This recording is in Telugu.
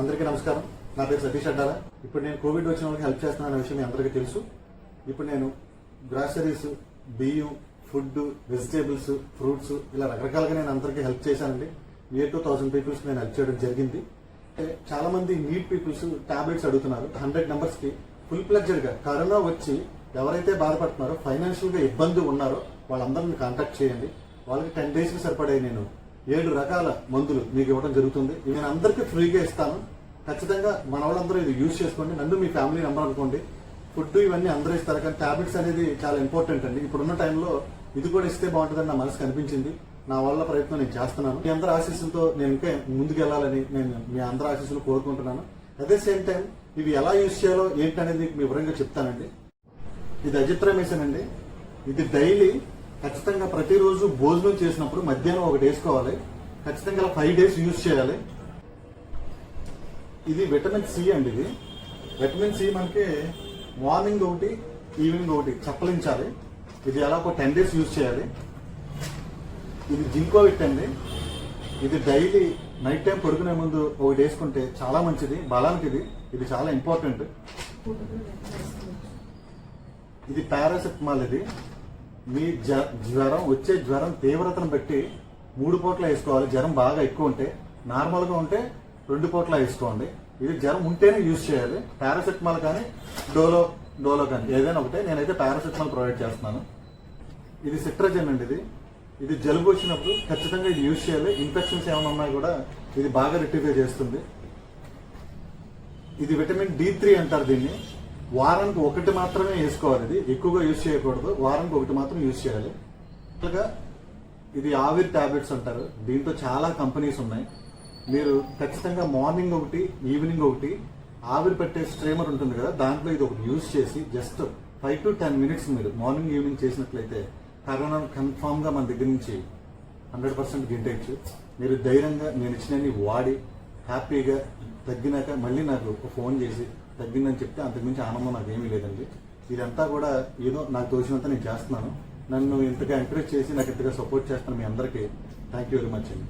అందరికీ నమస్కారం. నా పేరు సతీష్ అడ్డాల. ఇప్పుడు నేను కోవిడ్ వచ్చిన వాళ్ళకి హెల్ప్ చేస్తున్నాను అనే విషయం మీ అందరికీ తెలుసు. ఇప్పుడు నేను గ్రాసరీస్ బియ్యం ఫుడ్ వెజిటేబుల్స్ ఫ్రూట్స్ ఇలా రకరకాలుగా నేను అందరికీ హెల్ప్ చేశానండి. నియర్ టూ థౌసండ్ పీపుల్స్ నేను హెల్ప్ చేయడం జరిగింది. అంటే చాలా మంది నీట్ పీపుల్స్ టాబ్లెట్స్ అడుగుతున్నారు. హండ్రెడ్ నెంబర్స్కి ఫుల్ ప్లెజర్గా గా కరోనా వచ్చి ఎవరైతే బాధపడుతున్నారో ఫైనాన్షియల్గా ఇబ్బంది ఉన్నారో వాళ్ళందరిని కాంటాక్ట్ చేయండి. వాళ్ళకి టెన్ డేస్కి సరిపడే నేను ఏడు రకాల మందులు మీకు ఇవ్వడం జరుగుతుంది. నేను అందరికీ ఫ్రీగా ఇస్తాను. ఖచ్చితంగా మన వాళ్ళందరూ ఇది యూజ్ చేసుకోండి. నన్ను మీ ఫ్యామిలీ నెంబర్ అనుకోండి. ఫుడ్ ఇవన్నీ అందరూ ఇస్తారు. కానీ టాబ్లెట్స్ అనేది చాలా ఇంపార్టెంట్ అండి. ఇప్పుడున్న టైంలో ఇది కూడా ఇస్తే బాగుంటుందని నా మనసు కనిపించింది. నా వల్ల ప్రయత్నం నేను చేస్తున్నాను. మీ అందరి ఆశీస్సులతో నేను ఇంకా ముందుకు వెళ్ళాలని నేను మీ అందరి ఆశీస్సులు కోరుకుంటున్నాను. అదే సేమ్ టైం ఇవి ఎలా యూజ్ చేయాలో ఏంటనేది మీకు వివరంగా చెప్తానండి. ఇది అజిత్రమేషన్ అండి ఇది డైలీ ఖచ్చితంగా ప్రతిరోజు భోజనం చేసినప్పుడు మధ్యాహ్నం ఒకటి వేసుకోవాలి. ఖచ్చితంగా ఫైవ్ డేస్ యూజ్ చేయాలి. ఇది విటమిన్ సి అండి ఇది. విటమిన్ సి మనకి మార్నింగ్ ఒకటి ఈవినింగ్ ఒకటి చప్పలించాలి. ఇది ఎలా ఒక టెన్ డేస్ యూజ్ చేయాలి. ఇది జింకోవిట్ అండి. ఇది డైలీ నైట్ టైం పడుకునే ముందు ఒకటి వేసుకుంటే చాలా మంచిది. బలానికి ఇది ఇది చాలా ఇంపార్టెంట్ ఇది పారాసెటమాల్ ఇది. మీ జ- జ్వరం వచ్చే జ్వరం తీవ్రతను బట్టి మూడు పూట్ల వేసుకోవాలి. జ్వరం బాగా ఎక్కువ ఉంటే నార్మల్గా ఉంటే రెండు పూట్ల వేసుకోండి. ఇది జ్వరం ఉంటేనే యూజ్ చేయాలి. పారాసెటమాల్ కానీ డోలో డోలో కానీ ఏదైనా ఒకటే నేనైతే పారాసెటమాల్ ప్రొవైడ్ చేస్తున్నాను. ఇది సిట్రజన్ అండి ఇది. ఇది జలుబు వచ్చినప్పుడు ఖచ్చితంగా ఇది యూజ్ చేయాలి. ఇన్ఫెక్షన్స్ ఏమైనా ఉన్నా కూడా ఇది బాగా రెక్టిఫై చేస్తుంది. ఇది విటమిన్ డి త్రీ అంటారు దీన్ని. వారానికి ఒకటి మాత్రమే వేసుకోవాలి ఇది. ఎక్కువగా యూజ్ చేయకూడదు. వారానికి ఒకటి మాత్రం యూజ్ చేయాలి. అలాగా ఇది ఆవిరి టాబ్లెట్స్ అంటారు. దీంతో చాలా కంపెనీస్ ఉన్నాయి. మీరు ఖచ్చితంగా మార్నింగ్ ఒకటి ఈవినింగ్ ఒకటి ఆవిరి పెట్టే స్ట్రీమర్ ఉంటుంది కదా దాంట్లో ఇది ఒకటి యూజ్ చేసి just five to ten minutes మీరు మార్నింగ్ ఈవినింగ్ చేసినట్లయితే కరోనా కన్ఫామ్గా మన దగ్గర నుంచి హండ్రెడ్ పర్సెంట్ గింటేయచ్చు. మీరు ధైర్యంగా నేను ఇచ్చినవి వాడి హ్యాపీగా తగ్గినాక మళ్ళీ నాకు ఒక ఫోన్ చేసి తగ్గిందని చెప్తే అంతకుమించి ఆనందం నాకు ఏమీ లేదండి. ఇదంతా కూడా ఏదో నాకు తోచినంత నేను చేస్తున్నాను. నన్ను ఇంతగా ఎంకరేజ్ చేసి నాకు ఇంతగా సపోర్ట్ చేస్తాను మీ అందరికీ థ్యాంక్ యూ వెరీ మచ్ అండి.